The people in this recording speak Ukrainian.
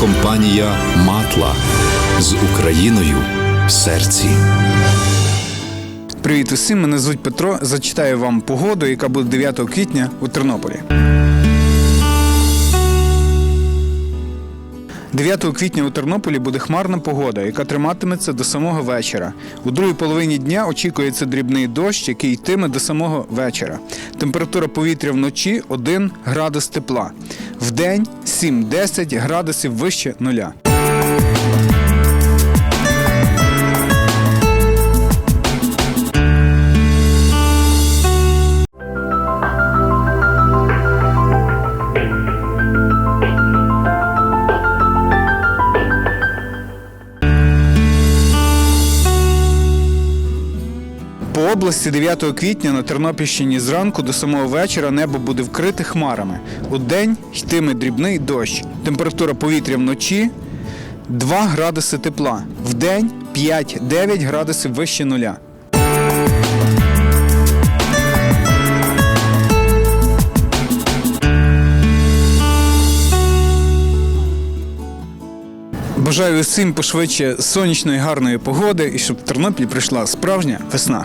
компанія Матла з Україною в серці. Привіт усім, мене звуть Петро. Зачитаю вам погоду, яка буде 9 квітня у Тернополі. 9 квітня у Тернополі буде хмарна погода, яка триматиметься до самого вечора. У другій половині дня очікується дрібний дощ, який йтиме до самого вечора. Температура повітря вночі 1 градус тепла. Вдень 7-10 градусів вище нуля. По області 9 квітня на Тернопільщині зранку до самого вечора небо буде вкрите хмарами. У день йтиме дрібний дощ. Температура повітря вночі 2 градуси тепла. В день 5-9 градусів вище нуля. Бажаю усім пошвидше сонячної гарної погоди і щоб в Тернопіль прийшла справжня весна.